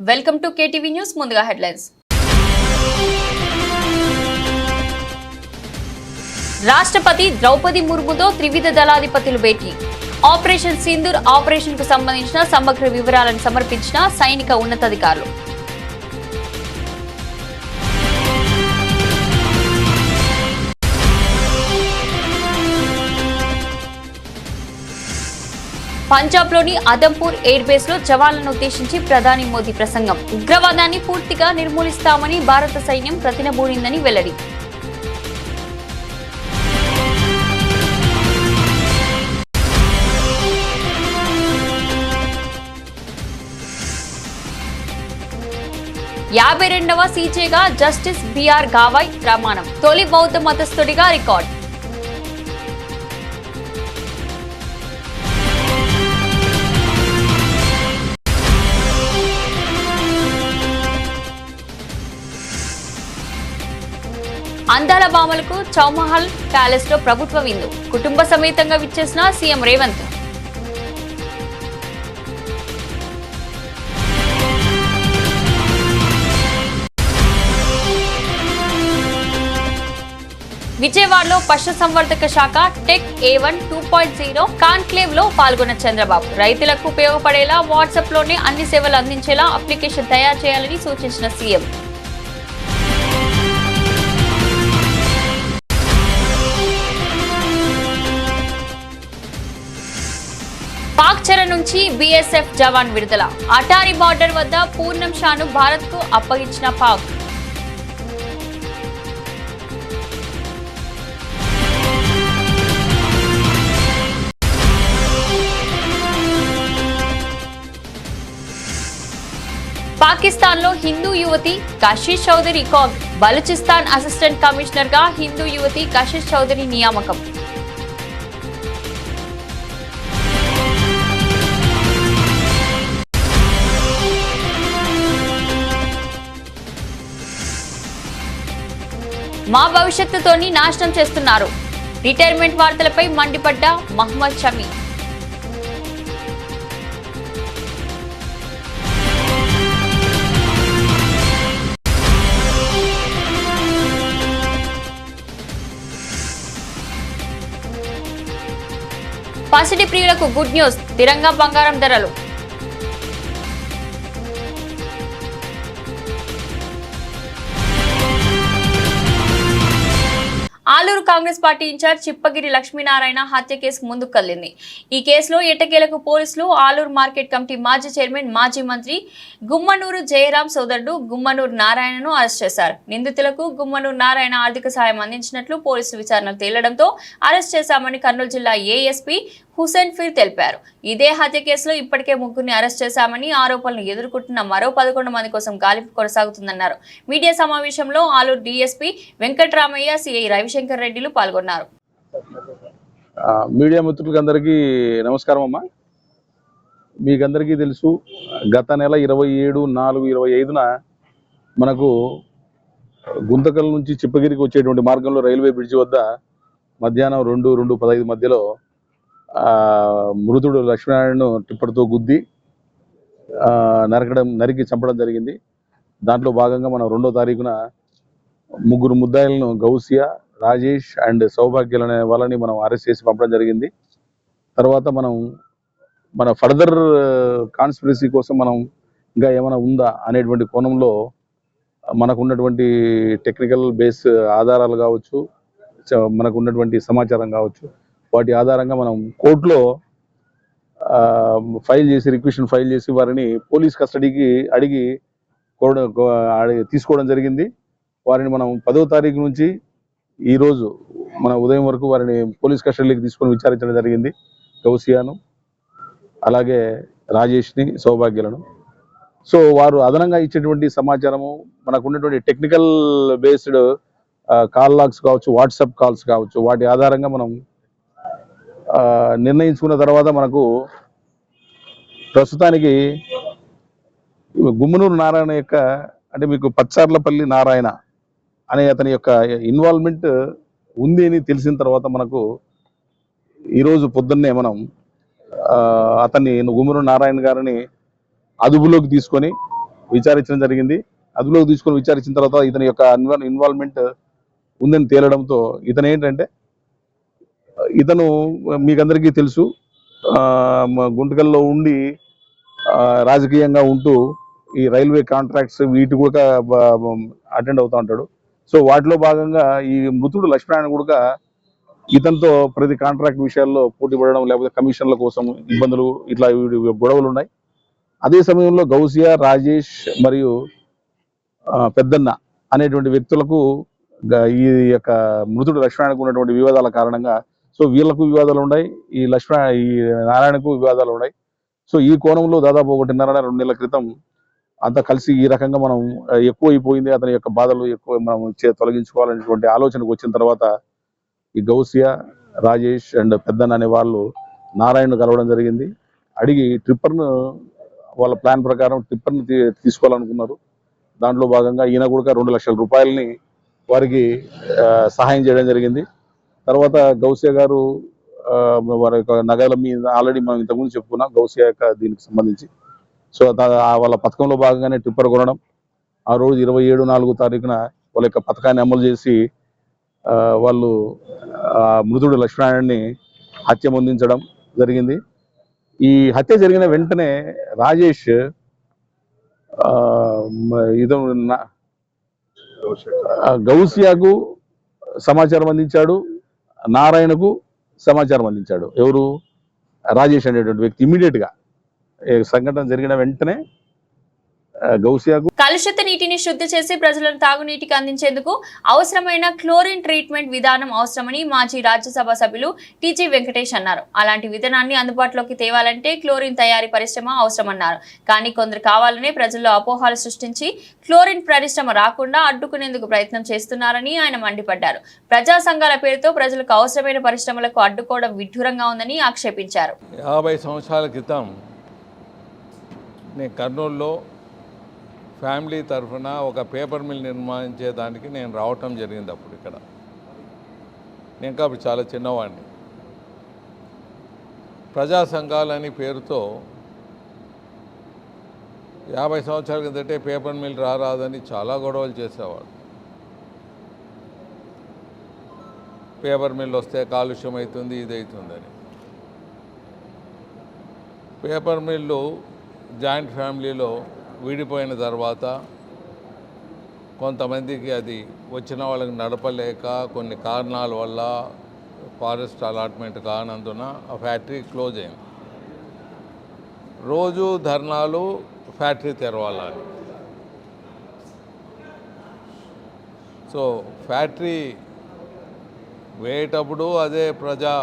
Welcome to KTV news ముందుగా headlines. రాష్ట్రపతి ద్రౌపది ముర్ముతో త్రివిధ దళాధిపతులు భేటీ. ఆపరేషన్ సింధూర్ ఆపరేషన్కు సంబంధించిన సమగ్ర వివరాలను సమర్పించిన సైనిక ఉన్నతాధికారులు. పంజాబ్లోని అదంపూర్ ఎయిర్ బేస్లో జవాన్లను ఉద్దేశించి ప్రధాని మోదీ ప్రసంగం. ఉగ్రవాదాన్ని పూర్తిగా నిర్మూలిస్తామని భారత సైన్యం ప్రతినబూనిందని వెల్లడి. యాభై రెండవ సీజేగా జస్టిస్ బిఆర్ గావాయ్ ప్రమాణం. తొలి బౌద్ధ మతస్థుడిగా రికార్డ్. అందాల భామలకు చౌమహల్ ప్యాలెస్లో ప్రభుత్వ విందు. కుటుంబ సమేతంగా విచ్చేసిన సీఎం రేవంత్. విజయవాడలో పశు సంవర్ధక శాఖ tech A one two point zero కాన్క్లేవ్లో పాల్గొన్న చంద్రబాబు. రైతులకు ఉపయోగపడేలా వాట్సాప్లోనే అన్ని సేవలు అందించేలా అప్లికేషన్ తయారు చేయాలని సూచించిన సీఎం. నుంచి బీఎస్ఎఫ్ జవాన్ విడుదల. అటారీ బార్డర్ వద్ద పూర్ణం షాను భారత్కు అప్పగించిన పాక్. పాకిస్తాన్లో హిందూ యువతి కషిష్ చౌదరి కాగ్ బలూచిస్తాన్ అసిస్టెంట్ కమిషనర్గా హిందూ యువతి కషిష్ చౌదరి నియామకం. మా భవిష్యత్తుతోని నాశనం చేస్తున్నారు. రిటైర్మెంట్ వార్తలపై మండిపడ్డ మహమ్మద్ షమీ. పసిడి ప్రియులకు గుడ్ న్యూస్ తిరంగా బంగారం ధరలు. Congress party incharge Chippagiri Lakshminarayana హత్య కేసు ముందుకు కల్లింది. ఈ కేసులో ఎట్టకేలకు పోలీసులు ఆలూరు మార్కెట్ కమిటీ మాజీ చైర్మన్ మాజీ మంత్రి గుమ్మనూరు జయరాం సోదరుడు గుమ్మనూరు నారాయణను అరెస్ట్ చేశారు. నిందితులకు గుమ్మనూరు నారాయణ ఆర్థిక సాయం అందించినట్లు పోలీసులు విచారణ తేలడంతో అరెస్ట్ చేశామని కర్నూలు జిల్లా ఏఎస్పీ హుసేన్ ఫీర్ తెలిపారు. ఇదే హత్య కేసులో ఇప్పటికే ముగ్గురిని అరెస్ట్ చేశామని ఆరోపణలు ఎదుర్కొంటున్న మరో పదకొండు మంది కోసం గాలింపు కొనసాగుతుందన్నారు. మీడియా సమావేశంలో ఆలూరు డీఎస్పీ వెంకట్రామయ్య సిఐ రవిశంకర్ రెడ్డిలు పాల్గొన్నారు. మీడియా మిత్రులకి అందరికీ నమస్కారం అమ్మా. మీకందరికీ తెలుసు గత నెల ఇరవై ఏడు నాలుగు ఇరవై ఐదున మనకు గుంతకల్ నుంచి చిప్పగిరికి వచ్చేటువంటి మార్గంలో రైల్వే బ్రిడ్జి వద్ద మధ్యాహ్నం రెండు రెండు పదహైదు మధ్యలో మృతుడు లక్ష్మీనారాయణను టిప్పటితో గుద్ది ఆ, నరకడం నరికి చంపడం జరిగింది. దాంట్లో భాగంగా మనం రెండో తారీఖున ముగ్గురు ముద్దాయిలను గౌసియా రాజేష్ అండ్ సౌభాగ్యులు అనే వాళ్ళని మనం అరెస్ట్ చేసి పంపడం జరిగింది. తర్వాత మనం మన ఫర్దర్ కాన్స్పిరసీ కోసం మనం ఇంకా ఏమైనా ఉందా అనేటువంటి కోణంలో మనకు ఉన్నటువంటి టెక్నికల్ బేస్ ఆధారాలు కావచ్చు చ- మనకు ఉన్నటువంటి సమాచారం కావచ్చు వాటి ఆధారంగా మనం కోర్టులో ఫైల్ చేసి రిక్వెషన్ ఫైల్ చేసి వారిని పోలీస్ కస్టడీకి అడిగి అడిగి తీసుకోవడం జరిగింది. వారిని మనం పదో తారీఖు నుంచి ఈరోజు మన ఉదయం వరకు వారిని పోలీస్ కస్టడీలోకి తీసుకొని విచారించడం జరిగింది. కౌసియాను అలాగే రాజేష్ని సౌభాగ్యులను. సో వారు అదనంగా ఇచ్చేటువంటి సమాచారము మనకు ఉన్నటువంటి టెక్నికల్ బేస్డ్ కాల్ లాగ్స్ కావచ్చు వాట్సాప్ కాల్స్ కావచ్చు వాటి ఆధారంగా మనం నిర్ణయించుకున్న తర్వాత మనకు ప్రస్తుతానికి గుమ్మనూరు నారాయణ యొక్క అంటే మీకు పచ్చార్లపల్లి నారాయణ అనే అతని యొక్క ఇన్వాల్వ్మెంట్ ఉంది అని తెలిసిన తర్వాత మనకు ఈరోజు పొద్దున్నే మనం ఆ, అతన్ని గుమ్మనూరు నారాయణ గారిని అదుపులోకి తీసుకొని విచారించడం జరిగింది. అదుపులోకి తీసుకొని విచారించిన తర్వాత ఇతని యొక్క ఇన్వాల్వ్మెంట్ ఉందని తేలడంతో ఇతను ఏంటంటే ఇతను మీకందరికీ తెలుసు. ఆ, గుంటకల్లో ఉండి రాజకీయంగా ఉంటూ ఈ రైల్వే కాంట్రాక్ట్స్ వీటి కూడా అటెండ్ అవుతూ ఉంటాడు. సో వాటిలో భాగంగా ఈ మృతుడు లక్ష్మీనారాయణ కూడా ఇతనితో ప్రతి కాంట్రాక్ట్ విషయాల్లో పోటీ పడడం లేకపోతే కమిషన్ల కోసం ఇబ్బందులు ఇట్లా గొడవలు ఉన్నాయి. అదే సమయంలో గౌసియా రాజేష్ మరియు పెద్దన్న అనేటువంటి వ్యక్తులకు ఈ యొక్క మృతుడు లక్ష్మణకు ఉన్నటువంటి వివాదాల కారణంగా సో వీళ్ళకు వివాదాలు ఉన్నాయి ఈ లక్ష్మణ ఈ నారాయణకు వివాదాలు ఉన్నాయి. సో ఈ కోణంలో దాదాపు ఒకటిన్నర రెండు నెలల క్రితం అంతా కలిసి ఈ రకంగా మనం ఎక్కువ అయిపోయింది అతని యొక్క బాధలు ఎక్కువ మనం చే- తొలగించుకోవాలనేటువంటి ఆలోచనకు వచ్చిన తర్వాత ఈ గౌసియా రాజేష్ అండ్ పెద్దన్న అనే వాళ్ళు నారాయణను కలవడం జరిగింది. అడిగి ట్రిప్పర్ను వాళ్ళ ప్లాన్ ప్రకారం ట్రిప్పర్ని తీ- తీసుకోవాలనుకున్నారు. దాంట్లో భాగంగా ఈయన కూడా రెండు లక్షల రూపాయలని వారికి సహాయం చేయడం జరిగింది. తర్వాత గౌసియా గారు వారి యొక్క నగల మీద ఆల్రెడీ మనం ఇంతకుముందు చెప్పుకున్నాం గౌసియా యొక్క దీనికి సంబంధించి. సో వాళ్ళ పథకంలో భాగంగానే ట్రిప్పర్ కొనడం ఆ రోజు ఇరవై ఏడు నాలుగు తారీఖున వాళ్ళ యొక్క పథకాన్ని అమలు చేసి వాళ్ళు ఆ, మృతుడు లక్ష్మణారాయణని హత్య పొందించడం జరిగింది. ఈ హత్య జరిగిన వెంటనే రాజేష్ ఇదో గౌసియాకు సమాచారం అందించాడు. నారాయణకు సమాచారం అందించాడు. ఎవరు? రాజేష్ అనేటువంటి వ్యక్తి. ఇమీడియట్గా సంఘటన జరిగిన వెంటనే గౌసియాకు. కలుషిత నీటిని శుద్ధి చేసి ప్రజలను తాగునీటికి అందించేందుకు అవసరమైన క్లోరిన్ ట్రీట్మెంట్ విధానం అవసరమని మాజీ రాజ్యసభ సభ్యులు టీజీ వెంకటేష్ అన్నారు. అలాంటి విధానాన్ని అందుబాటులోకి తేవాలంటే క్లోరిన్ తయారీ పరిశ్రమ అవసరమన్నారు. కానీ కొందరు కావాలనే ప్రజల్లో అపోహాలు సృష్టించి క్లోరిన్ పరిశ్రమ రాకుండా అడ్డుకునేందుకు ప్రయత్నం చేస్తున్నారని ఆయన మండిపడ్డారు. ప్రజా సంఘాల పేరుతో ప్రజలకు అవసరమైన పరిశ్రమలకు అడ్డుకోవడం విడ్డూరంగా ఉందని ఆక్షేపించారు. యాభై సంవత్సరాల క్రితం నేను కర్నూలులో ఫ్యామిలీ తరఫున ఒక పేపర్ మిల్ నిర్మించేదానికి నేను రావటం జరిగింది అప్పుడు ఇక్కడ. నేను ఇంకా అప్పుడు చాలా చిన్నవాడిని. ప్రజా సంఘాలని పేరుతో యాభై సంవత్సరాల కిందటే పేపర్ మిల్ రారాదని చాలా గొడవలు చేసేవాడు. పేపర్ మిల్ వస్తే కాలుష్యం అవుతుంది ఇది అవుతుందని. పేపర్ మిల్లు జాయింట్ ఫ్యామిలీలో విడిపోయిన తర్వాత కొంతమందికి అది వచ్చిన వాళ్ళకి నడపలేక కొన్ని కారణాల వల్ల ఫారెస్ట్ అలాట్మెంట్ కానందున ఆ ఫ్యాక్టరీ క్లోజ్ అయింది. రోజు ధర్నాలు ఫ్యాక్టరీ తెరవాలని సో ఫ్యాక్టరీ వేయేటప్పుడు అదే ప్రజా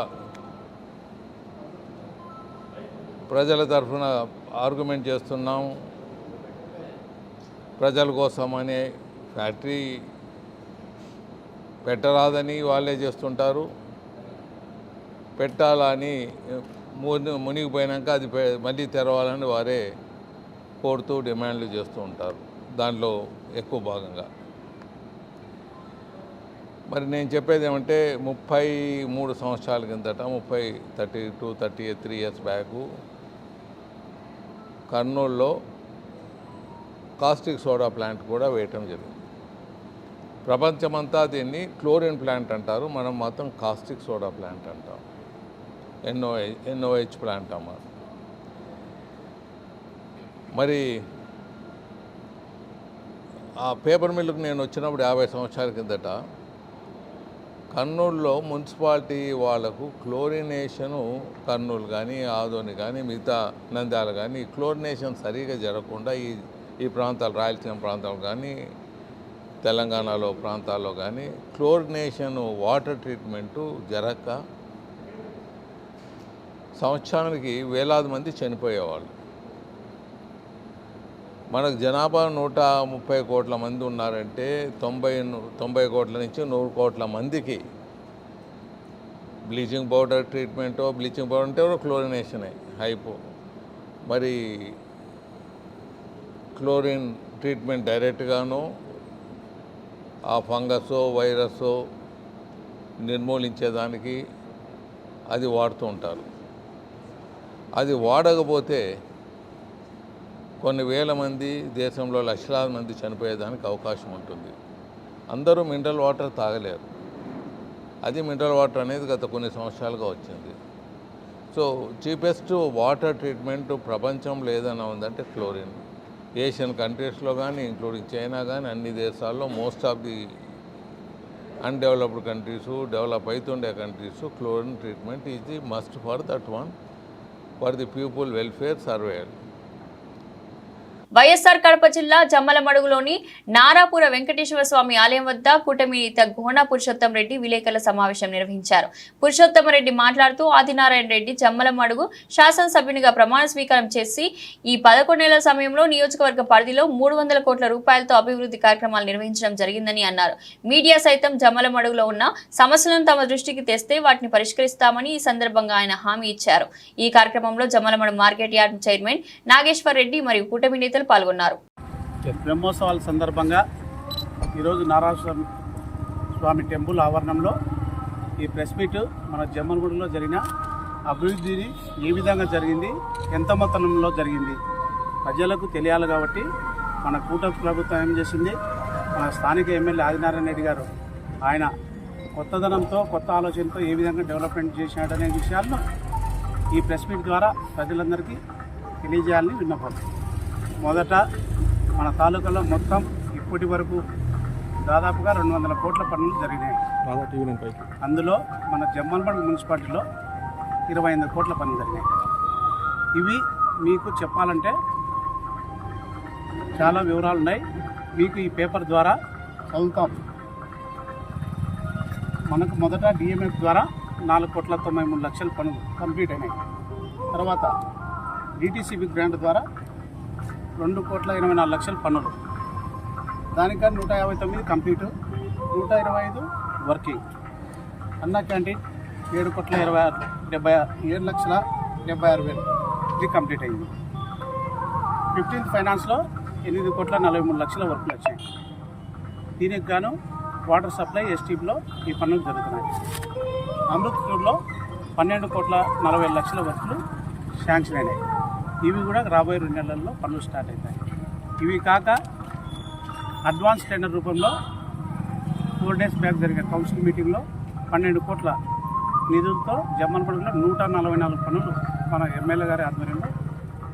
ప్రజల తరఫున ఆర్గ్యుమెంట్ చేస్తున్నాం. ప్రజల కోసం అనే ఫ్యాక్టరీ పెట్టరాదని వాళ్ళే చేస్తుంటారు. పెట్టాలని ముని మునిగిపోయినాక అది పె- మళ్ళీ తెరవాలని వారే కోరుతూ డిమాండ్లు చేస్తూ ఉంటారు. దాంట్లో ఎక్కువ భాగంగా. మరి నేను చెప్పేది ఏమంటే ముప్పై మూడు సంవత్సరాల కిందట ముప్పై thirty two thirty three years back కర్నూలులో కాస్టిక్ సోడా ప్లాంట్ కూడా వేయటం జరిగింది. ప్రపంచమంతా దీన్ని క్లోరిన్ ప్లాంట్ అంటారు. మనం మాత్రం కాస్టిక్ సోడా ప్లాంట్ అంటాం. ఎన్ఓఐ ఎన్ఓహెచ్ ప్లాంట్ అమ్మ. మరి ఆ పేపర్ మిల్లుకు నేను వచ్చినప్పుడు యాభై సంవత్సరాల కిందట కర్నూలులో మున్సిపాలిటీ వాళ్ళకు క్లోరినేషను కర్నూలు కానీ ఆదోని కానీ మిగతా నంద్యాల కానీ క్లోరినేషన్ సరిగా జరగకుండా ఈ ఈ ప్రాంతాలు రాయలసీమ ప్రాంతాలు కానీ తెలంగాణలో ప్రాంతాల్లో కానీ క్లోరినేషన్ వాటర్ ట్రీట్మెంటు జరగక సంవత్సరానికి వేలాది మంది చనిపోయేవాళ్ళు. మనకు జనాభా నూట ముప్పై కోట్ల మంది ఉన్నారంటే తొంభై తొంభై కోట్ల నుంచి నూరు కోట్ల మందికి బ్లీచింగ్ పౌడర్ ట్రీట్మెంటో బ్లీచింగ్ పౌడర్ అంటే కూడా క్లోరినేషనే హైపో. మరి క్లోరిన్ ట్రీట్మెంట్ డైరెక్ట్గాను ఆ ఫంగస్ వైరస్ నిర్మూలించేదానికి అది వాడుతూ ఉంటారు. అది వాడకపోతే కొన్ని వేల మంది దేశంలో లక్షలాది మంది చనిపోయేదానికి అవకాశం ఉంటుంది. అందరూ మినరల్ వాటర్ తాగలేరు. అది మినరల్ వాటర్ అనేది గత కొన్ని సంవత్సరాలుగా వచ్చింది. సో చీపెస్ట్ వాటర్ ట్రీట్మెంట్ ప్రపంచంలో ఏదైనా ఉందంటే క్లోరిన్. ఏషియన్ కంట్రీస్లో కానీ ఇంక్లూడింగ్ చైనా కానీ అన్ని దేశాల్లో most of the undeveloped countries develop అవుతుండే countries chlorine treatment is the must for that one for the people welfare surveyor. YSR Kadapa జిల్లా జమ్మలమడుగులోని నారాపుర వెంకటేశ్వర స్వామి ఆలయం వద్ద కూటమి నేత పురుషోత్తం రెడ్డి విలేకరుల సమావేశం నిర్వహించారు. పురుషోత్తమ రెడ్డి మాట్లాడుతూ ఆదినారాయణ రెడ్డి జమ్మలమడుగు శాసనసభ్యునిగా ప్రమాణ స్వీకారం చేసి ఈ పదకొండేళ్ళ సమయంలో నియోజకవర్గ పరిధిలో మూడు వందల కోట్ల రూపాయలతో అభివృద్ధి కార్యక్రమాలు నిర్వహించడం జరిగిందని అన్నారు. మీడియా సైతం జమ్మలమడుగులో ఉన్న సమస్యలను తమ దృష్టికి తెస్తే వాటిని పరిష్కరిస్తామని ఈ సందర్భంగా ఆయన హామీ ఇచ్చారు. ఈ కార్యక్రమంలో Jammalamadu market yard chairman Nageshwar Reddy మరియు కూటమి నేతలు పాల్గొన్నారు. బ్రహ్మోత్సవాల సందర్భంగా ఈరోజు నారాయణ స్వామి టెంపుల్ ఆవరణంలో ఈ ప్రెస్ మీట్ మన జమ్మలగూడలో జరిగిన అభివృద్ధిని ఏ విధంగా జరిగింది ఎంత మొత్తంలో జరిగింది ప్రజలకు తెలియాలి కాబట్టి మన కూటమి ప్రభుత్వం ఏం చేసింది మన స్థానిక ఎమ్మెల్యే ఆదినారాయణ రెడ్డి గారు ఆయన కొత్తదనంతో కొత్త ఆలోచనతో ఏ విధంగా డెవలప్మెంట్ చేసినాడనే విషయాలను ఈ ప్రెస్ మీట్ ద్వారా ప్రజలందరికీ తెలియజేయాలని విన్నపడుతుంది మొదట మన తాలూకాలో మొత్తం ఇప్పటి వరకు దాదాపుగా రెండు వందల కోట్ల పనులు జరిగినాయి. అందులో మన జమ్మల్పడ్ మున్సిపాలిటీలో ఇరవై ఎనిమిది కోట్ల పనులు జరిగినాయి. ఇవి మీకు చెప్పాలంటే చాలా వివరాలు ఉన్నాయి. మీకు ఈ పేపర్ ద్వారా చదువుతాం. మనకు మొదట డిఎంఎఫ్ ద్వారా నాలుగు కోట్ల తొంభై మూడు లక్షల పనులు కంప్లీట్ అయినాయి. తర్వాత డిటీసీబీ గ్రాంట్ ద్వారా రెండు కోట్ల ఇరవై నాలుగు లక్షల పన్నులు. దానికన్నా నూట యాభై తొమ్మిది కంప్లీట్ నూట ఇరవై ఐదు వర్కింగ్. అన్న క్యాంటీన్ ఏడు కోట్ల ఇరవై ఆరు డెబ్బై ఆరు ఏడు లక్షల డెబ్బై ఆరు వేలు. ఇది కంప్లీట్ అయింది. ఫిఫ్టీన్త్ ఫైనాన్స్లో ఎనిమిది కోట్ల నలభై మూడు లక్షల వర్కులు వచ్చాయి. దీనికి గాను వాటర్ సప్లై ఎస్టీపీలో ఈ పనులు జరుగుతున్నాయి. అమృత్పూర్లో పన్నెండు కోట్ల నలభై లక్షల వర్కులు శాంక్షన్ అయినాయి. ఇవి కూడా రాబోయే రెండు నెలల్లో పనులు స్టార్ట్ అవుతాయి. ఇవి కాక అడ్వాన్స్ టెండర్ రూపంలో ఫోర్ డేస్ బ్యాక్ జరిగిన కౌన్సిల్ మీటింగ్లో పన్నెండు కోట్ల నిధులతో జమ్మలపల్లిలో నూట నలభై నాలుగు పనులు మన ఎమ్మెల్యే గారి ఆధ్వర్యంలో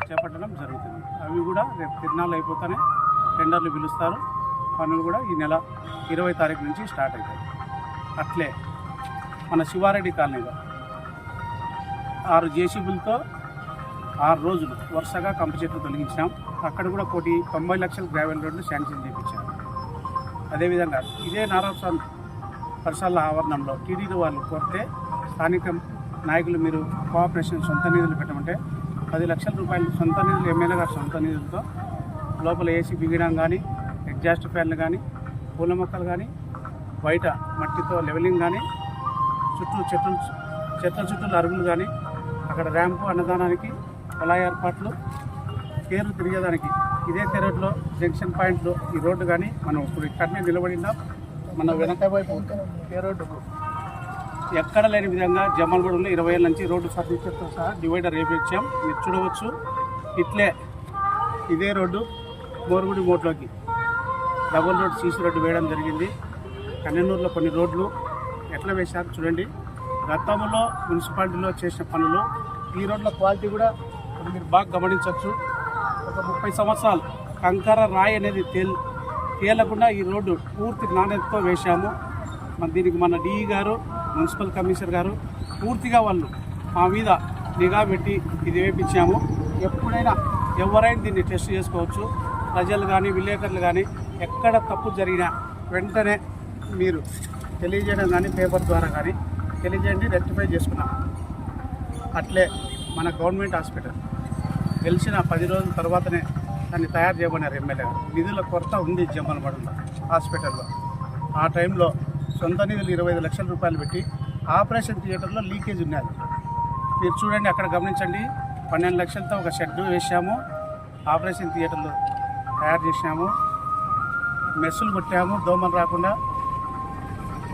చేపట్టడం జరుగుతుంది. అవి కూడా రేపు తిరునాళ్ళు అయిపోతానే టెండర్లు పిలుస్తారు. పనులు కూడా ఈ నెల ఇరవై తారీఖు నుంచి స్టార్ట్ అవుతాయి. అట్లే మన శివారెడ్డి కాలనీలో ఆరు జేసీబులతో ఆరు రోజులు వరుసగా కంప చెట్లు తొలగించాం. అక్కడ కూడా కోటి తొంభై లక్షల గ్రావెల్ రోడ్లు శాంక్షన్ చేయించాం అదేవిధంగా ఇదే నారాయణ పరిసరాల ఆవరణంలో టీడీడీ వాళ్ళు కోరితే స్థానిక నాయకులు మీరు కోఆపరేషన్ సొంత నిధులు పెట్టమంటే పది లక్షల రూపాయలు సొంత నిధులు ఎమ్మెల్యే గారు సొంత నిధులతో లోపల ఏసీ బిగడం కానీ ఎగ్జాస్ట్ ఫ్యాన్లు కానీ పూల మొక్కలు కానీ బయట మట్టితో లెవెలింగ్ కానీ చుట్టూ చెట్లు చెట్ల చుట్టూ అరుగులు కానీ అక్కడ ర్యాంపు అన్నదానానికి పొలా ఏర్పాట్లు పేరు తిరిగేదానికి ఇదే తెరట్లో జంక్షన్ పాయింట్లో ఈ రోడ్డు కానీ మనం ఇప్పుడు ఇక్కడనే నిలబడినాం. మన వెనక వైపు ఏ రోడ్డుకు ఎక్కడ లేని విధంగా జమ్మల్గూడలో ఇరవై ఏళ్ళ నుంచి రోడ్డు ఫర్నిచర్తో సహా డివైడర్ వేపించాం మీరు చూడవచ్చు. ఇట్లే ఇదే రోడ్డు మోరుగుడి మోట్లోకి డబుల్ రోడ్ సీసీ రోడ్డు వేయడం జరిగింది. కన్నెన్నూరులో కొన్ని రోడ్లు ఎట్లా వేశారు చూడండి. గతంలో మున్సిపాలిటీలో చేసిన పనులు ఈ రోడ్ల క్వాలిటీ కూడా మీరు బాగా గమనించవచ్చు. ఒక ముప్పై సంవత్సరాలు కంకర రాయి అనేది తేల్ తేలకుండా ఈ రోడ్డు పూర్తి నాణ్యతతో వేశాము. మన దీనికి మన డిఈ గారు మున్సిపల్ కమిషనర్ గారు పూర్తిగా వాళ్ళు మా మీద నిఘా పెట్టి ఇది వేపించాము. ఎప్పుడైనా ఎవరైనా దీన్ని టెస్ట్ చేసుకోవచ్చు. ప్రజలు కానీ విలేకరులు కానీ ఎక్కడ తప్పు జరిగినా వెంటనే మీరు తెలియజేయడం కానీ పేపర్ ద్వారా కానీ తెలియజేయండి రెక్టిఫై చేసుకున్నాం. అట్లే మన గవర్నమెంట్ హాస్పిటల్. గెలిచిన పది రోజుల తర్వాతనే దాన్ని తయారు చేయమన్నారు ఎమ్మెల్యే గారు. నిధుల కొరత ఉంది జమ్మలమడంలో హాస్పిటల్లో. ఆ టైంలో సొంత నిధులు ఇరవై ఐదు లక్షల రూపాయలు పెట్టి ఆపరేషన్ థియేటర్లో లీకేజ్ ఉన్నది. మీరు చూడండి అక్కడ గమనించండి. పన్నెండు లక్షలతో ఒక షెడ్ వేసాము ఆపరేషన్ థియేటర్లు తయారు చేసాము మెస్సులు కొట్టాము దోమలు రాకుండా.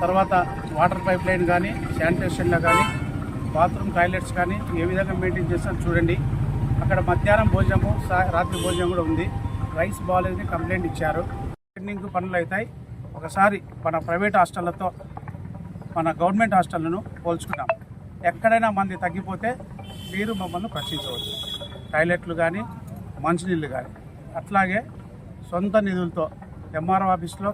తర్వాత వాటర్ పైప్ లైన్ కానీ శానిటేషన్లో కానీ బాత్రూమ్ టాయిలెట్స్ కానీ ఏ విధంగా మెయింటైన్ చేస్తారో చూడండి. అక్కడ మధ్యాహ్నం భోజనము రాత్రి భోజనం కూడా ఉంది. రైస్ బాగాలేదని కంప్లైంట్ ఇచ్చారు. పెండింగ్ పనులు అవుతాయి. ఒకసారి మన ప్రైవేట్ హాస్టళ్ళతో మన గవర్నమెంట్ హాస్టళ్ళను పోల్చుకున్నాం ఎక్కడైనా మంది తగ్గిపోతే మీరు మమ్మల్ని ప్రశ్నించవచ్చు. టాయిలెట్లు కానీ మంచినీళ్ళు కానీ అట్లాగే సొంత నిధులతో ఎంఆర్ఓ ఆఫీస్లో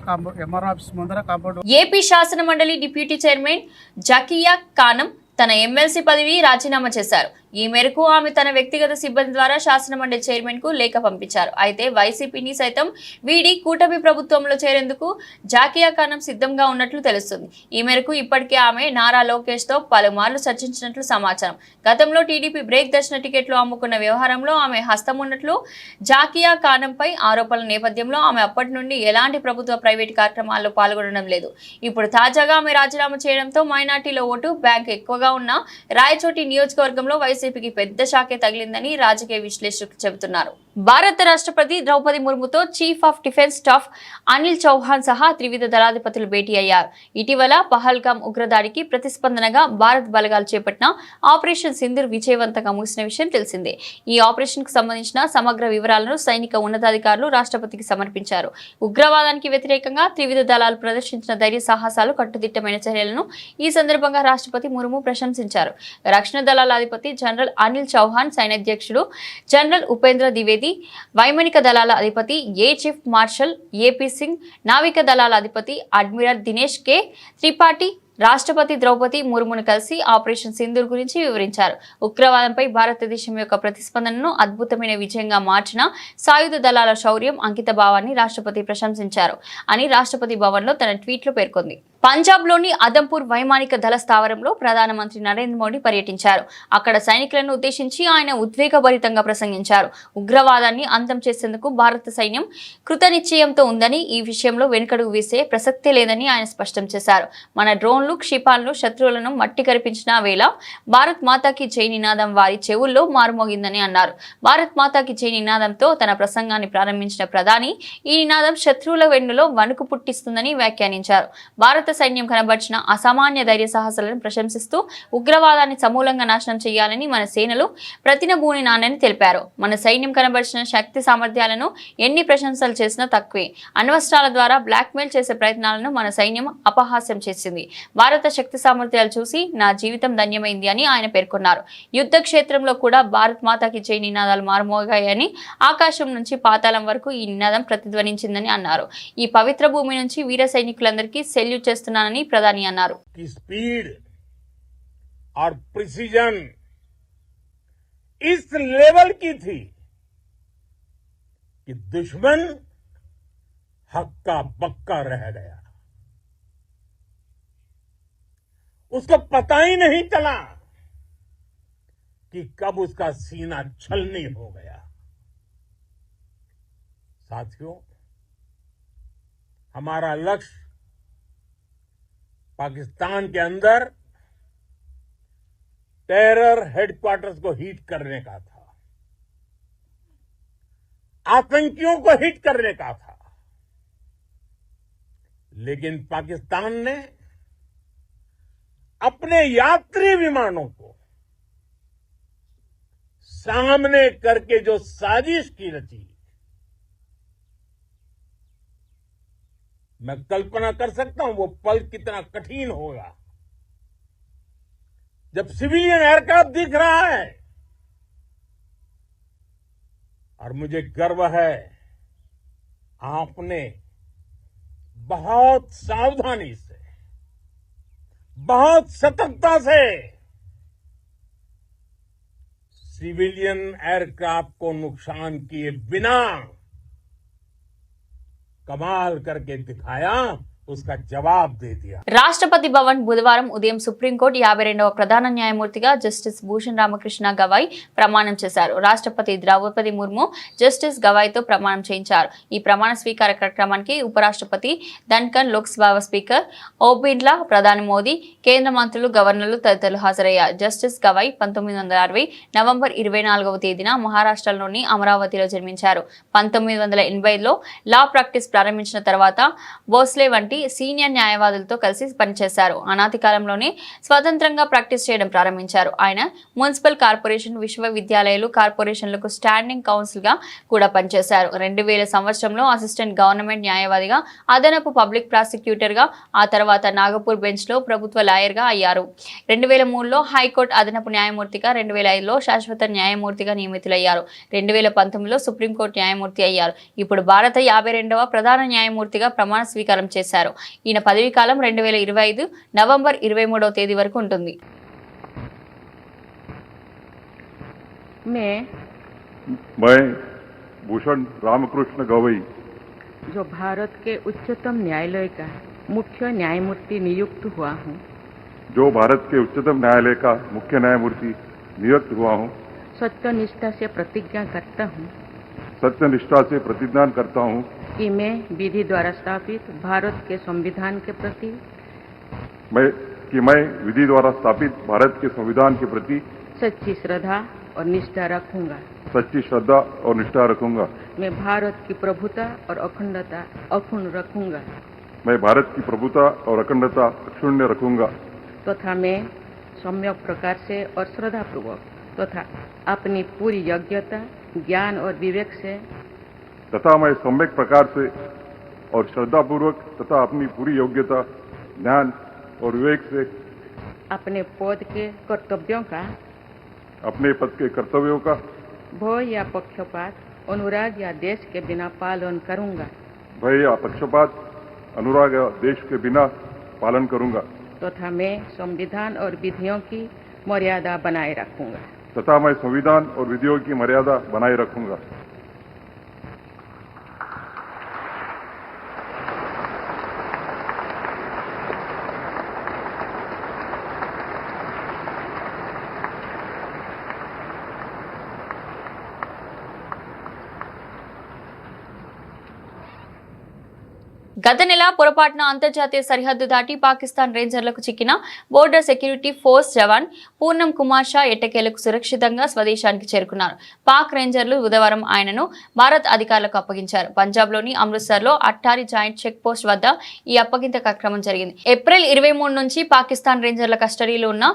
ఎంఆర్ఓ ఆఫీస్ ముందర కాంపౌండ్ ఏపీ శాసన మండలి డిప్యూటీ చైర్మన్ జకియా కానం తన ఎమ్మెల్సీ పదవి రాజీనామా చేశారు. ఈ మేరకు ఆమె తన వ్యక్తిగత సిబ్బంది ద్వారా శాసనమండలి చైర్మన్కు లేఖ పంపించారు. అయితే వైసీపీని సైతం వీడి కూటమి ప్రభుత్వంలో చేరేందుకు జాకియా ఖానం సిద్ధంగా ఉన్నట్లు తెలుస్తుంది. ఈ మేరకు ఇప్పటికే ఆమె నారా లోకేష్తో పలుమార్లు చర్చించినట్లు సమాచారం. గతంలో టీడీపీ బ్రేక్ దర్శన టికెట్లు అమ్ముకున్న వ్యవహారంలో ఆమె హస్తం ఉన్నట్లు జాకియా ఖానంపై ఆరోపణల నేపథ్యంలో ఆమె అప్పటి నుండి ఎలాంటి ప్రభుత్వ ప్రైవేట్ కార్యక్రమాల్లో పాల్గొనడం లేదు. ఇప్పుడు తాజాగా ఆమె రాజీనామా చేయడంతో మైనార్టీలో ఓటు బ్యాంక్ ఎక్కువగా ఉన్న రాయచోటి నియోజకవర్గంలో వైసీపీకి పెద్ద షాకే తగిలిందని రాజకీయ విశ్లేషకులు చెబుతున్నారు. భారత రాష్ట్రపతి Droupadi ముర్ముతో chief of defence staff Anil Chauhan సహా త్రివిధ దళాధిపతులు భేటీ అయ్యారు. ఇటీవల పహల్గాం ఉగ్రదాడికి ప్రతిస్పందనగా భారత్ బలగాలు చేపట్టిన ఆపరేషన్ సింధూర్ విజయవంతంగా ముగిసిన విషయం తెలిసిందే. ఈ ఆపరేషన్కు సంబంధించిన సమగ్ర వివరాలను సైనిక ఉన్నతాధికారులు రాష్ట్రపతికి సమర్పించారు. ఉగ్రవాదానికి వ్యతిరేకంగా త్రివిధ దళాలు ప్రదర్శించిన ధైర్య సాహసాలు కట్టుదిట్టమైన చర్యలను ఈ సందర్భంగా రాష్ట్రపతి ముర్ము ప్రశంసించారు. రక్షణ దళాల అధిపతి జనరల్ అనిల్ చౌహాన్ సైన్యాధ్యక్షుడు జనరల్ ఉపేంద్ర ద్వివేది వైమానిక దళాల అధిపతి air chief marshal AP Singh నావిక దళాల అధిపతి అడ్మిరల్ దినేష్ కే త్రిపాఠి రాష్ట్రపతి ద్రౌపది ముర్మును కలిసి ఆపరేషన్ సింధూర్ గురించి వివరించారు. ఉగ్రవాదంపై భారతదేశం యొక్క ప్రతిస్పందనను అద్భుతమైన విజయంగా మార్చిన సాయుధ దళాల శౌర్యం అంకిత భావాన్ని రాష్ట్రపతి ప్రశంసించారు అని రాష్ట్రపతి భవన్లో తన ట్వీట్లో పేర్కొంది. పంజాబ్లోని అదంపూర్ వైమానిక దళ స్థావరంలో ప్రధానమంత్రి నరేంద్ర మోడీ పర్యటించారు. అక్కడ సైనికులను ఉద్దేశించి ఆయన ఉద్వేగభరితంగా ప్రసంగించారు. ఉగ్రవాదాన్ని అంతం చేసేందుకు భారత సైన్యం కృతనిశ్చయంతో ఉందని ఈ విషయంలో వెనుకడుగు వేసే ప్రసక్తే లేదని ఆయన స్పష్టం చేశారు. మన డ్రోన్లు క్షిపాలను శత్రువులను మట్టి కరిపించిన వేళ భారత్ మాతాకి జై నినాదం వారి చెవుల్లో మారుమోగిందని అన్నారు. భారత్ మాతాకి జై నినాదంతో తన ప్రసంగాన్ని ప్రారంభించిన ప్రధాని ఈ నినాదం శత్రువుల వెన్నులో వణుకు పుట్టిస్తుందని వ్యాఖ్యానించారు. భారత సైన్యం కనబర్చిన అసామాన్య ధైర్య సాహసాలను ప్రశంసిస్తూ ఉగ్రవాదాన్ని సమూలంగా నాశనం చేయాలని మన సేనలు ప్రతినభూని నానని తెలిపారు. మన సైన్యం కనబర్చిన శక్తి సామర్థ్యాలను ఎన్ని ప్రశంసలు చేసినా తక్కువే. అణ్వస్త్రాల ద్వారా బ్లాక్మెయిల్ చేసే ప్రయత్నాలను మన సైన్యం అపహాస్యం చేసింది. భారత శక్తి సామర్థ్యాలు చూసి నా జీవితం ధన్యమైంది అని ఆయన పేర్కొన్నారు. యుద్ధ క్షేత్రంలో కూడా భారత్ మాతాకి జై నినాదాలు మారుమోగాయని ఆకాశం నుంచి పాతాళం వరకు ఈ నినాదం ప్రతిధ్వనించిందని అన్నారు. ఈ పవిత్ర భూమి నుంచి వీర సైనికులందరికీ సెల్యూట్ చేస్తున్నానని ప్రధాని అన్నారు की स्पीड और प्रिसीजन इस लेवल की थी कि दुश्मन हक्का बक्का रह गया उसको पता ही नहीं चला कि कब उसका सीना छलनी हो गया साथियों हमारा लक्ष्य पाकिस्तान के अंदर टेरर हेडक्वार्टर्स को हिट करने का था। आतंकियों को हिट करने का था। लेकिन पाकिस्तान ने अपने यात्री विमानों को सामने करके जो साजिश की रची मैं कल्पना कर सकता हूँ वो पल कितना कठिन होगा। जब सिविलियन एयरक्राफ्ट दिख रहा है, और मुझे गर्व है, आपने बहुत सावधानी से, बहुत सतर्कता से सिविलियन एयरक्राफ्ट को नुकसान किए बिना कमाल करके दिखाया। उसका जवाब दे दिया రాష్ట్రపతి భవన్ బుధవారం ఉదయం సుప్రీంకోర్టు యాభై రెండవ ప్రధాన న్యాయమూర్తిగా జస్టిస్ భూషణ్ రామకృష్ణ గవాయ్ ప్రమాణం చేశారు రాష్ట్రపతి ద్రౌపది ముర్ము జస్టిస్ గవాయ్తో ప్రమాణం చేయించారు ఈ ప్రమాణ స్వీకార కార్యక్రమానికి ఉపరాష్ట్రపతి ధన్కన్ లోక్సభ స్పీకర్ ఓం బిర్లా ప్రధాని మోదీ కేంద్ర మంత్రులు గవర్నర్లు తదితరులు హాజరయ్యారు జస్టిస్ గవాయ్ పంతొమ్మిది వందల అరవై నవంబర్ ఇరవై నాలుగవ తేదీన మహారాష్ట్రలోని అమరావతిలో జన్మించారు పంతొమ్మిది వందల ఎనభైలో లా ప్రాక్టీస్ ప్రారంభించిన తర్వాత భోస్లే వంటి వంటి సీనియర్ న్యాయవాదులతో కలిసి పనిచేశారు. అనాది కాలంలోనే స్వతంత్రంగా ప్రాక్టీస్ చేయడం ప్రారంభించారు. ఆయన మున్సిపల్ కార్పొరేషన్ విశ్వవిద్యాలయాలు కార్పొరేషన్లకు స్టాండింగ్ కౌన్సిల్గా కూడా పనిచేశారు. రెండు వేల సంవత్సరంలో అసిస్టెంట్ గవర్నమెంట్ న్యాయవాదిగా అదనపు పబ్లిక్ ప్రాసిక్యూటర్గా ఆ తర్వాత నాగపూర్ బెంచ్లో ప్రభుత్వ లాయర్గా అయ్యారు. రెండు వేల మూడులో హైకోర్టు అదనపు న్యాయమూర్తిగా రెండు వేల ఐదులో శాశ్వత న్యాయమూర్తిగా నియమితులయ్యారు. రెండు వేల పంతొమ్మిదిలో సుప్రీంకోర్టు న్యాయమూర్తి అయ్యారు. ఇప్పుడు భారత యాభై రెండవ ప్రధాన న్యాయమూర్తిగా ప్రమాణ స్వీకారం చేశారు. ఈయన పదవీ కాలం రెండు వేల ఇరవై ఐదు నవంబర్ ఇరవై మూడవ తేదీ వరకు ఉంటుంది मैं मैं भूषण रामकृष्ण गवई जो भारत के उच्चतम न्यायालय का मुख्य न्यायमूर्ति नियुक्त हुआ हूँ जो भारत के उच्चतम न्यायालय का मुख्य न्यायमूर्ति नियुक्त हुआ हूँ सत्यनिष्ठा से प्रतिज्ञा करता हूँ सत्य निष्ठा से प्रतिज्ञान करता हूँ कि मैं विधि द्वारा स्थापित भारत के संविधान के प्रति। मैं कि मैं विधि द्वारा स्थापित भारत के संविधान के प्रति सच्ची श्रद्धा और निष्ठा रखूँगा। सच्ची श्रद्धा और निष्ठा रखूँगा। मैं भारत की प्रभुता और अखंडता अक्षुण्ण रखूँगा। मैं भारत की प्रभुता और अखंडता अक्षुण्य रखूँगा। तथा तो मैं सम्यक प्रकार से और श्रद्धापूर्वक तथा तो अपनी पूरी योग्यता ज्ञान और विवेक से तथा मैं सम्यक प्रकार से और श्रद्धापूर्वक तथा अपनी पूरी योग्यता ज्ञान और विवेक से अपने पद के कर्तव्यों का अपने पद के कर्तव्यों का भय या पक्षपात अनुराग या देश के बिना पालन करूँगा। भय या पक्षपात अनुराग या देश के बिना पालन करूँगा। तथा मैं संविधान और विधियों की मर्यादा बनाए रखूँगा। तथा मैं संविधान और विधियों की मर्यादा बनाए रखूँगा। గత నెల పొరపాటున అంతర్జాతీయ సరిహద్దు దాటి పాకిస్తాన్ రేంజర్లకు చిక్కిన బోర్డర్ సెక్యూరిటీ ఫోర్స్ జవాన్ పూర్ణం కుమార్ షా ఎట్టకేలకు సురక్షితంగా స్వదేశానికి చేరుకున్నారు. పాక్ రేంజర్లు బుధవారం ఆయనను భారత్ అధికారులకు అప్పగించారు. పంజాబ్లోని అమృత్సర్లో అట్టారి జాయింట్ చెక్ పోస్ట్ వద్ద ఈ అప్పగింత కార్యక్రమం జరిగింది. ఏప్రిల్ ఇరవై మూడు నుంచి పాకిస్తాన్ రేంజర్ల కస్టడీలో ఉన్న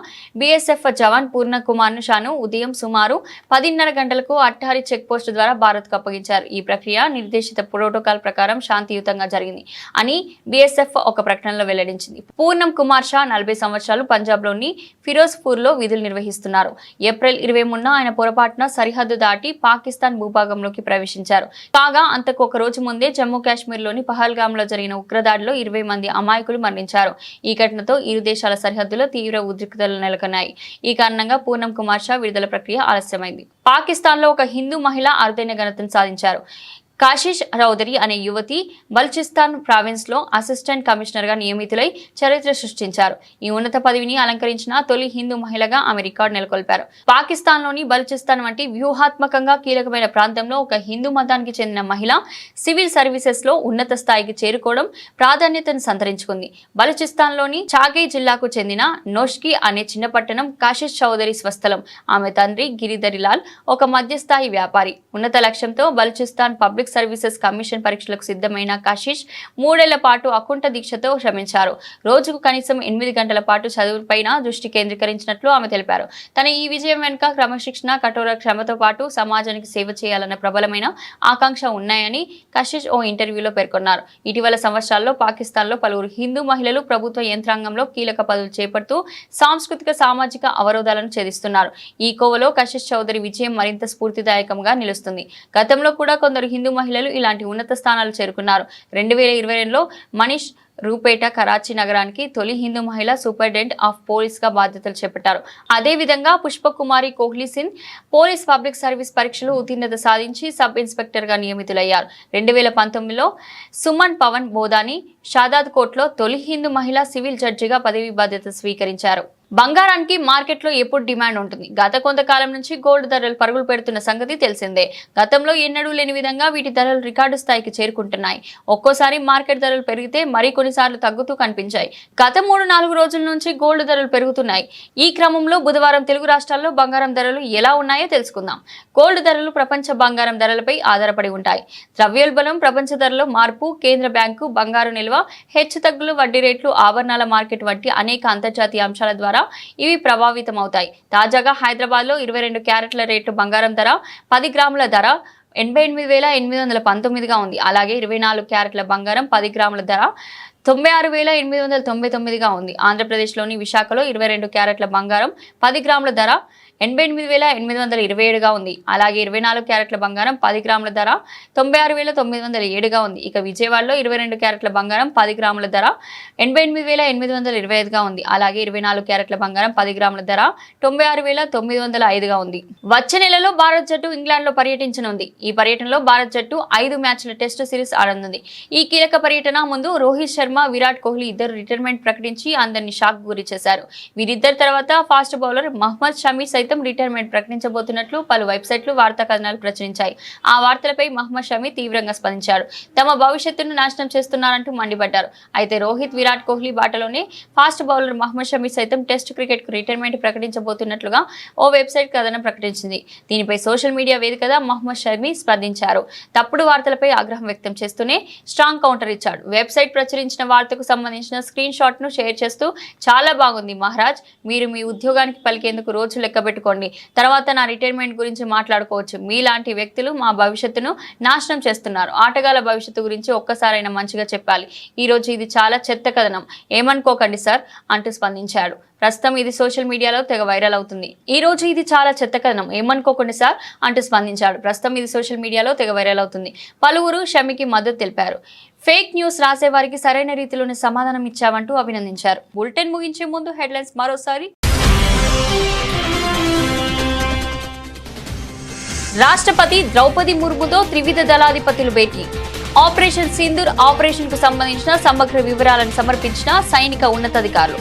బీఎస్ఎఫ్ జవాన్ పూర్ణ కుమార్ షాను ఉదయం సుమారు పదిన్నర గంటలకు అట్టారి చెక్ పోస్ట్ ద్వారా భారత్కు అప్పగించారు. ఈ ప్రక్రియ నిర్దేశిత ప్రోటోకాల్ ప్రకారం శాంతియుతంగా జరిగింది. అని బీఎస్ఎఫ్ ఒక ప్రకటనలో వెల్లడించింది. పూర్ణం కుమార్ షా నలభై సంవత్సరాలు పంజాబ్లోని ఫిరోజ్పూర్లో విధులు నిర్వహిస్తున్నారు. ఏప్రిల్ ఇరవై మూడున ఆయన పొరపాటున సరిహద్దు దాటి పాకిస్తాన్ భూభాగంలోకి ప్రవేశించారు. కాగా అంతకు ఒక రోజు ముందే జమ్మూ కాశ్మీర్లోని పహల్గామ్లో జరిగిన ఉగ్రదాడిలో ఇరవై మంది అమాయకులు మరణించారు. ఈ ఘటనతో ఇరు దేశాల సరిహద్దులో తీవ్ర ఉద్రిక్తతలు నెలకొన్నాయి. ఈ కారణంగా పూర్ణం కుమార్ షా విడుదల ప్రక్రియ ఆలస్యమైంది. పాకిస్తాన్లో ఒక హిందూ మహిళ అరుదైన ఘనతను సాధించారు. కాశిష్ చౌదరి అనే యువతి బల్చిస్తాన్ ప్రావిన్స్లో అసిస్టెంట్ కమిషనర్గా నియమితులై చరిత్ర సృష్టించారు. ఈ ఉన్నత పదవిని అలంకరించిన తొలి హిందూ మహిళగా ఆమె రికార్డు నెలకొల్పారు. పాకిస్తాన్లోని బల్చిస్తాన్ వంటి వ్యూహాత్మకంగా కీలకమైన ప్రాంతంలో ఒక హిందూ మతానికి చెందిన మహిళ సివిల్ సర్వీసెస్లో ఉన్నత స్థాయికి చేరుకోవడం ప్రాధాన్యతను సంతరించుకుంది. బలుచిస్తాన్లోని చాగై జిల్లాకు చెందిన నోష్కి అనే చిన్న పట్టణం కాశిష్ చౌదరి స్వస్థలం. ఆమె తండ్రి గిరిధరిలాల్ ఒక మధ్యస్థాయి వ్యాపారి. ఉన్నత లక్ష్యంతో బలుచిస్తాన్ పబ్లిక్ సర్వీసెస్ కమిషన్ పరీక్షలకు సిద్ధమైన కాశిష్ మూడేళ్ళ పాటు అకుంఠ దీక్షతో శ్రమించారు. రోజుకు కనీసం ఎనిమిది గంటల పాటు చదువుపైన దృష్టి కేంద్రీకరించినట్లు ఆమె తెలిపారు. తన ఈ విజయం వెనుక క్రమశిక్షణ కఠోర శ్రమతో పాటు సమాజానికి సేవ చేయాలన్న ప్రబలమైన ఆకాంక్ష ఉన్నాయని కశిష్ ఓ ఇంటర్వ్యూలో పేర్కొన్నారు. ఇటీవల సంవత్సరాల్లో పాకిస్తాన్లో పలువురు హిందూ మహిళలు ప్రభుత్వ యంత్రాంగంలో కీలక పదవులు చేపడుతూ సాంస్కృతిక సామాజిక అవరోధాలను ఛేదిస్తున్నారు. ఈ కోవలో కశిష్ చౌదరి విజయం మరింత స్ఫూర్తిదాయకంగా నిలుస్తుంది. గతంలో కూడా కొందరు హిందూ మహిళలు ఇలాంటి ఉన్నత స్థానాలు చేరుకున్నారు. రెండు వేల ఇరవై రెండులో మనీష్ రూపేట కరాచీ నగరానికి తొలి హిందూ మహిళ సూపరింటెండెంట్ ఆఫ్ పోలీస్గా బాధ్యతలు చేపట్టారు. అదేవిధంగా Pushpakumari Kohli Singh police public service పరీక్షలు ఉత్తీర్ణత సాధించి సబ్ ఇన్స్పెక్టర్గా నియమితులయ్యారు. రెండు వేల పంతొమ్మిదిలో సుమన్ పవన్ బోదాని షాదాద్ కోర్టులో తొలి హిందూ మహిళ సివిల్ జడ్జిగా పదవీ బాధ్యత స్వీకరించారు. బంగారానికి మార్కెట్లో ఎప్పుడు డిమాండ్ ఉంటుంది? గత కొంతకాలం నుంచి గోల్డ్ ధరలు పరుగులు పెడుతున్న సంగతి తెలిసిందే. గతంలో ఎన్నడూ లేని విధంగా వీటి ధరలు రికార్డు స్థాయికి చేరుకుంటున్నాయి. ఒక్కోసారి మార్కెట్ ధరలు పెరిగితే మరి కొన్నిసార్లు తగ్గుతూ కనిపించాయి. గత మూడు నాలుగు రోజుల నుంచి గోల్డ్ ధరలు పెరుగుతున్నాయి. ఈ క్రమంలో బుధవారం తెలుగు రాష్ట్రాల్లో బంగారం ధరలు ఎలా ఉన్నాయో తెలుసుకుందాం. గోల్డ్ ధరలు ప్రపంచ బంగారం ధరలపై ఆధారపడి ఉంటాయి. ద్రవ్యోల్బణం ప్రపంచ ధరలో మార్పు కేంద్ర బ్యాంకు బంగారు నిల్వ హెచ్చు తగ్గులు వడ్డీ రేట్లు ఆభరణాల మార్కెట్ వంటి అనేక అంతర్జాతీయ అంశాల ద్వారా ఇవి ప్రభావితం అవుతాయి తాజాగా హైదరాబాద్లో ఇరవై రెండు క్యారెట్ల రేటు బంగారం ధర పది గ్రాముల ధర ఎనభై ఎనిమిది వేల ఎనిమిది వందల పంతొమ్మిదిగా ఉంది. అలాగే ఇరవై నాలుగు క్యారెట్ల బంగారం పది గ్రాముల ధర తొంభై ఆరు వేల ఎనిమిది వందల తొంభై తొమ్మిదిగా ఉంది. ఆంధ్రప్రదేశ్లోని విశాఖలో ఇరవై రెండు క్యారెట్ల బంగారం పది గ్రాముల ధర ఎనభై ఎనిమిది వేల ఎనిమిది వందల ఇరవై ఏడుగా ఉంది. అలాగే ఇరవై నాలుగు క్యారెట్ల బంగారం పది గ్రాముల ధర తొంభై ఆరు వేల తొమ్మిది వందల ఏడుగా ఉంది. ఇక విజయవాడలో ఇరవై రెండు క్యారెట్ల బంగారం పది గ్రాముల ధర ఎనభై ఎనిమిది వేల ఎనిమిది వందల ఇరవై ఐదుగా ఉంది. అలాగే ఇరవై నాలుగు క్యారెట్ల బంగారం పది గ్రాముల ధర తొంభై ఆరు వేల తొమ్మిది వందల ఐదుగా ఉంది. వచ్చే నెలలో భారత్ జట్టు ఇంగ్లాండ్లో పర్యటించనుంది. ఈ పర్యటనలో భారత్ జట్టు ఐదు మ్యాచ్ల టెస్ట్ సిరీస్ ఆడనుంది. ఈ కీలక పర్యటన ముందు రోహిత్ శర్మ విరాట్ కోహ్లీ ఇద్దరు రిటైర్మెంట్ ప్రకటించి అందరినీ షాక్ గురి చేశారు. వీరిద్దరి తర్వాత ఫాస్ట్ బౌలర్ మహ్మద్ షమీ సైతం రిటైర్మెంట్ ప్రకటించబోతున్నట్లు పలు వెబ్సైట్లు వార్తా కథనాలు ప్రచురించాయి. ఆ వార్తలపై మహమ్మద్ షమీ తీవ్రంగా స్పందించారు. తమ భవిష్యత్తును నాశనం చేస్తున్నారంటూ మండిపడ్డారు. అయితే రోహిత్ విరాట్ కోహ్లీ బాటలోనే ఫాస్ట్ బౌలర్ మహమ్మద్ షమీ సైతం టెస్ట్ క్రికెట్కు రిటైర్మెంట్ ప్రకటించబోతున్నట్లుగా ఓ వెబ్సైట్ కథనం ప్రకటించింది. దీనిపై సోషల్ మీడియా వేదికగా మహమ్మద్ షమీ స్పందించారు. తప్పుడు వార్తలపై ఆగ్రహం వ్యక్తం చేస్తూనే స్ట్రాంగ్ కౌంటర్ ఇచ్చాడు. వెబ్సైట్ ప్రచురించిన వార్తకు సంబంధించిన స్క్రీన్ షాట్ను షేర్ చేస్తూ చాలా బాగుంది మహారాజ్ మీరు మీ ఉద్యోగానికి పలికేందుకు రోజు లెక్కబెట్టి పెట్టుకోండి తర్వాత నా రిటైర్మెంట్ గురించి మాట్లాడుకోవచ్చు. మీలాంటి వ్యక్తులు మా భవిష్యత్తును నాశనం చేస్తున్నారు. ఆటగాళ్ళ భవిష్యత్తు గురించి ఒక్కసారైనా మంచిగా చెప్పాలి. ఈరోజు ఇది చాలా చెత్త కథనం. ఏమనుకోకండి సార్ అంటూ స్పందించాడు. ప్రస్తుతం ఇది సోషల్ మీడియాలో తెగ వైరల్ అవుతుంది. ఈ రోజు ఇది చాలా చెత్త కథనం. ఏమనుకోకండి సార్ అంటూ స్పందించాడు. ప్రస్తుతం ఇది సోషల్ మీడియాలో తెగ వైరల్ అవుతుంది. పలువురు షమికి మద్దతు తెలిపారు. ఫేక్ న్యూస్ రాసే వారికి సరైన రీతిలోనే సమాధానం ఇచ్చామంటూ అభినందించారు. బులెటిన్ ముగించే ముందు హెడ్లైన్స్ మరోసారి రాష్ట్రపతి ద్రౌపది ముర్ముతో త్రివిధ దళాధిపతులు భేటీ. ఆపరేషన్ సింధూర్ ఆపరేషన్కు సంబంధించిన సమగ్ర వివరాలను సమర్పించిన సైనిక ఉన్నతాధికారులు.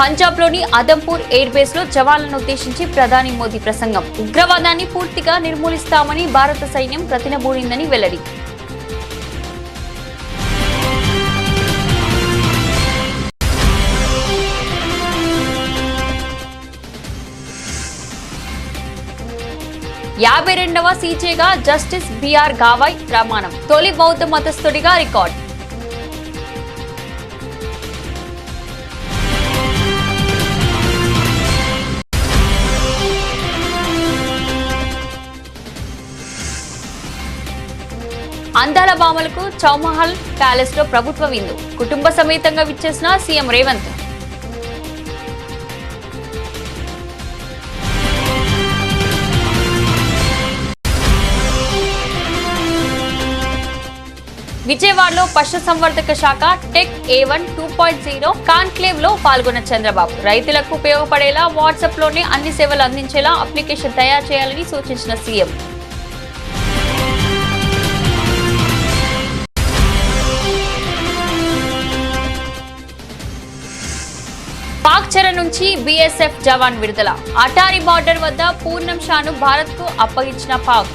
పంజాబ్లోని అదంపూర్ ఎయిర్ బేస్లో జవాన్లను ఉద్దేశించి ప్రధాని మోదీ ప్రసంగం. ఉగ్రవాదాన్ని పూర్తిగా నిర్మూలిస్తామని భారత సైన్యం ప్రతినబూడిందని వెల్లడి. యాభై రెండవ సీజేగా జస్టిస్ బిఆర్ గావాయ్ ప్రమాణం. తొలి బౌద్ధ మతస్థుడిగా రికార్డ్. అందాల భామలకు చౌమహల్ ప్యాలెస్లో ప్రభుత్వ విందు. కుటుంబ సమేతంగా విచ్చేసిన సీఎం రేవంత్. విజయవాడలో పశు సంవర్ధక శాఖ tech A one two point zero కాన్క్లేవ్లో పాల్గొన్న చంద్రబాబు. రైతులకు ఉపయోగపడేలా వాట్సాప్లోనే అన్ని సేవలు అందించేలా అప్లికేషన్ తయారు చేయాలని సూచించిన సీఎం. పాక్చెర నుంచి బీఎస్ఎఫ్ జవాన్ విడుదల. అటారీ బార్డర్ వద్ద పూర్ణం షాను భారత్కు అప్పగించిన పాక్.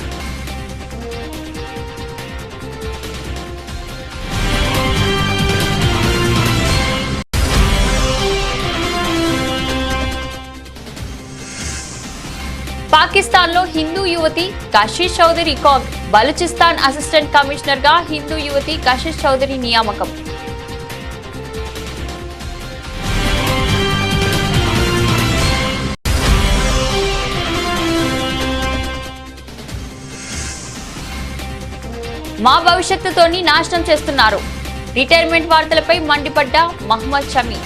పాకిస్తాన్లో హిందూ యువతి కషిష్ చౌదరి కాగ్ బలూచిస్తాన్ అసిస్టెంట్ కమిషనర్గా హిందూ యువతి కషిష్ చౌదరి నియామకం. మా భవిష్యత్తుతోని నాశనం చేస్తున్నారు. రిటైర్మెంట్ వార్తలపై మండిపడ్డ మహ్మద్ షమీ.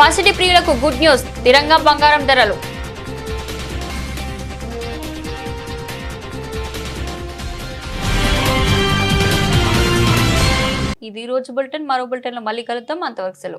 పసిడి ప్రియులకు గుడ్ న్యూస్. తిరంగా బంగారం ధరలు. ఇది రోజు బులెటిన్ మరో బులెటిన్లో మళ్ళీ కలుద్దాం. అంతవరకు సెలవు.